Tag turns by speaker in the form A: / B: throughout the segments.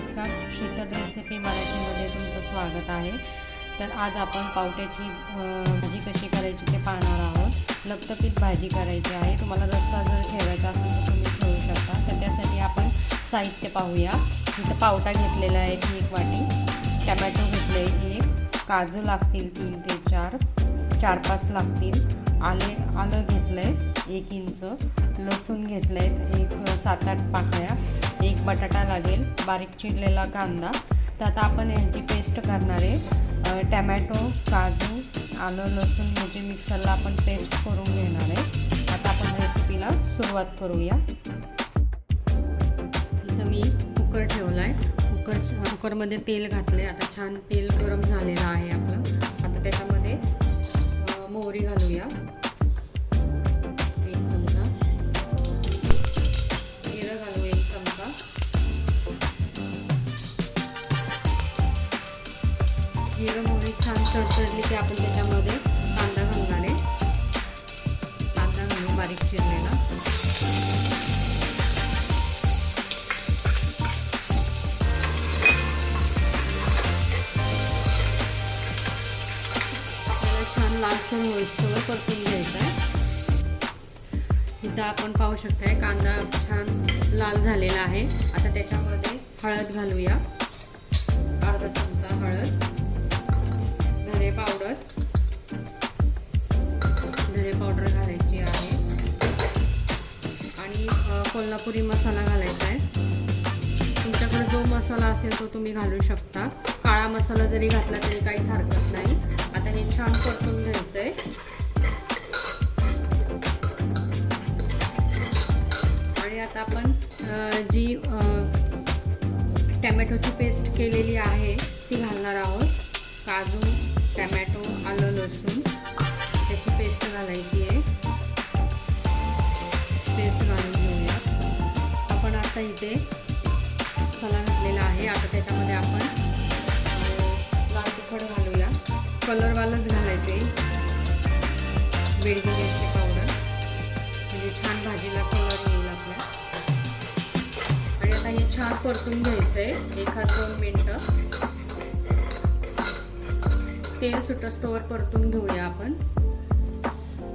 A: नमस्कार. शीतल रेसिपी मराठीमध्ये तुमचं स्वागत आहे. तर आज आपण पावट्याची भाजी कशी करायची ते पाहणार आहोत. लपतपीत भाजी करायची आहे. तुम्हाला रस्सा जर ठेवायचा असेल तर तुम्ही ठेवू शकता. तर त्यासाठी आपण साहित्य पाहूया. इथं पावटा घेतलेला आहे एक वाटी. टमॅटो घेतले एक. काजू लागतील तीन ते चार. चार पाच लागतील. आले आलं घेतलं आहे एक इंच. लसूण घेतलं आहे एक सात आठ पाकळ्या. बटाटा लागेल बारीक चिरलेला कांदा. तर आता आपण ह्याची पेस्ट करणार आहे. टमॅटो टॅमॅटो काजू आलं लसूण म्हणजे मिक्सरला आपण पेस्ट करून घेणार आहे. आता आपण रेसिपीला सुरुवात करूया. इथं मी कुकर ठेवला आहे कुकर कुकरमध्ये तेल घातले आता छान तेल गरम झालेलं आहे आपलं. आता त्याच्यामध्ये मोहरी घालूया. लालसर होईस्तोवर परतून घ्यायचं आहे. इथं आपण पाहू शकताय कांदा छान लाल झालेला आहे. आता त्याच्यामध्ये हळद घालूया. अर्धा चमचा हळद धने पावडर. धने पावडर घालायची आहे. आणि कोल्हापुरी मसाला घालायचा आहे. तुमच्याकडे जो मसाला असेल तो तुम्ही घालू शकता. काळा मसाला जरी घातला तरी काहीच हरकत नाही. आता हे छान परतून घ्यायचं आहे आणि आता आपण जी टॅमॅटोची पेस्ट केलेली आहे ती घालणार आहोत. काजू टॅमॅटो आलं लसूण त्याची पेस्ट घालायची आहे. पेस्ट घालून घेऊया. आपण आता इथे मसाला घातलेला आहे. आता त्याच्यामध्ये आपण कलरवालंच घालायचे. बेडगी मिरची पावडर. म्हणजे छान भाजीला कलर येईल आपल्या आणि आता हे छान परतून घ्यायचं आहे एखाद दोन मिनटं. तेल सुटस्तोवर परतून घेऊया आपण.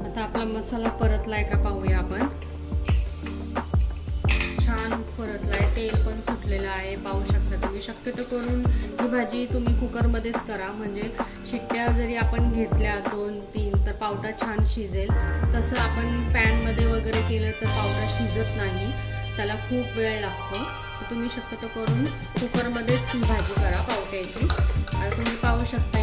A: आता आपला मसाला परतलाय का पाहूया आपण. छान आहे तेल पण सुटलेलं आहे पाहू शकता तुम्ही. शक्यतो करून ही भाजी तुम्ही कुकरमध्येच करा. म्हणजे शिट्ट्या जरी आपण घेतल्या दोन तीन तर पावटा छान शिजेल. तसं आपण पॅनमध्ये वगैरे केलं तर पावटा शिजत नाही. त्याला खूप वेळ लागतो. तुम्ही शक्यतो करून कुकरमध्येच ही भाजी करा पावट्याची. आणि तुम्ही पाहू शकता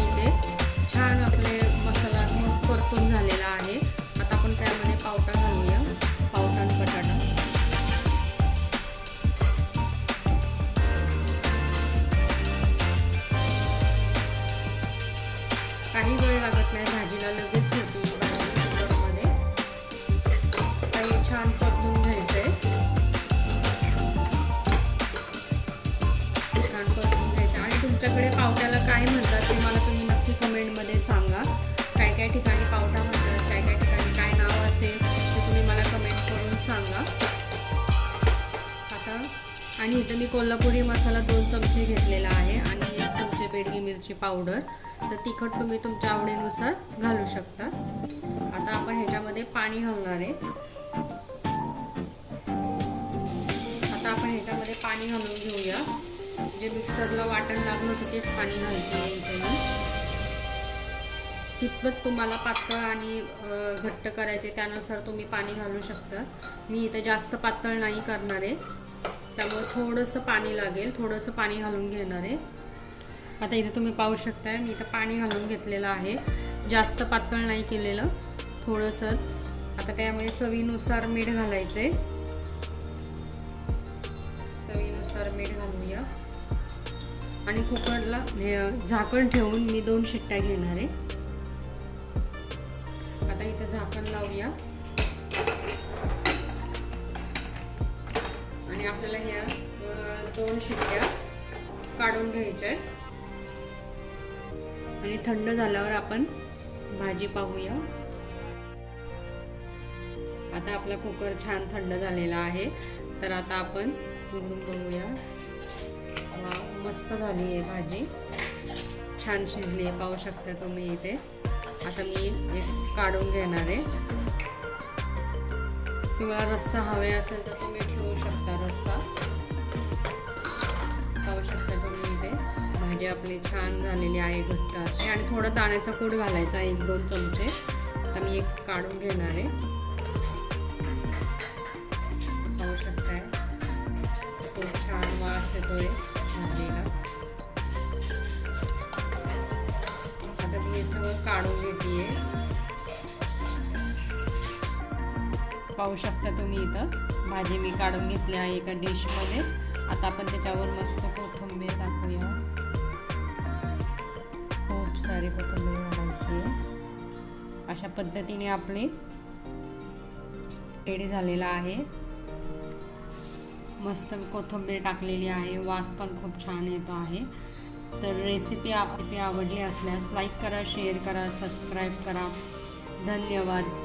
A: लागत नाही भाजीला लगेच होती भाजी कुकरमध्ये काही छान परतून आहे छान परतून घ्यायचं. आणि तुमच्याकडे पावट्याला काय म्हणतात ते मला तुम्ही नक्की कमेंटमध्ये सांगा. काय काय ठिकाणी पावटा म्हणतात काय काय ठिकाणी काय नाव असेल ते तुम्ही मला कमेंट करून सांगा. आता आणि इथं मी कोल्हापुरी मसाला दोन चमचे घेतलेला आहे आणि बेडगी मिरची पावडर. तर तिखट तुम्ही तुमच्या आवडीनुसार घालू शकता. आता आपण ह्याच्यामध्ये पाणी घालणार आहे. आता आपण ह्याच्यामध्ये पाणी घालून घेऊया. जे मिक्सरला वाटण लागलं होतं तेच पाणी घालते इथे मी. कितपत तुम्हाला पातळ आणि घट्ट करायचे त्यानुसार तुम्ही पाणी घालू शकता. मी इथं जास्त पातळ नाही करणार आहे. त्यामुळे थोडंसं पाणी लागेल. थोडंसं पाणी घालून घेणार आहे. आता इथे तुम्ही पाहू शकताय मी इथं पाणी घालून घेतलेलं आहे. जास्त पातळ नाही केलेलं थोडंसं. आता त्यामध्ये चवीनुसार मीठ घालायचं आहे चवीनुसार मीठ घालूया. आणि कुकरला हे, झाकण ठेवून मी दोन शिट्ट्या घेणार आहे. आता इथं झाकण लावूया. आणि आपल्याला ह्या दोन शिट्ट्या काढून घ्यायच्या आहेत. आणि थंड झाल्यावर आपण भाजी पाहूया. आता आपला कुकर छान थंड झालेला आहे. तर आता आपण उघडून बघूया. वा मस्त झाली आहे भाजी. छान शिजली आहे पाहू शकता तुम्ही इथे. आता मी एक काढून घेणार आहे. तुम्हाला रस्सा हवे असेल तर तुम्ही ठेवू शकता रस्सा. पाहू शकता म्हणजे आपली छान झालेली आहे घट्ट असे आणि थोडं दाण्याचा कूट घालायचा एक दोन चमचे. आता मी एक काढून घेणार आहे. पाहू शकताय? खूप छान वास येतोय भाजीला. आता मी हे सगळं काढून घेते पाहू शकता तुम्ही इथं. भाजी मी काढून घेतली आहे एका डिशमध्ये. आता आपण त्याच्यावर मस्त कोथंबीर टाकूया. खूप कोथिंबीर घालायची. आहे अशा पद्धतीने आपली रेडी झालेला आहे. मस्त कोथिंबीर टाकलेली आहे. वास पण खूप छान येतो आहे. तर रेसिपी रेसिपी आवडली असल्यास लाईक करा शेअर करा सबस्क्राईब करा. धन्यवाद.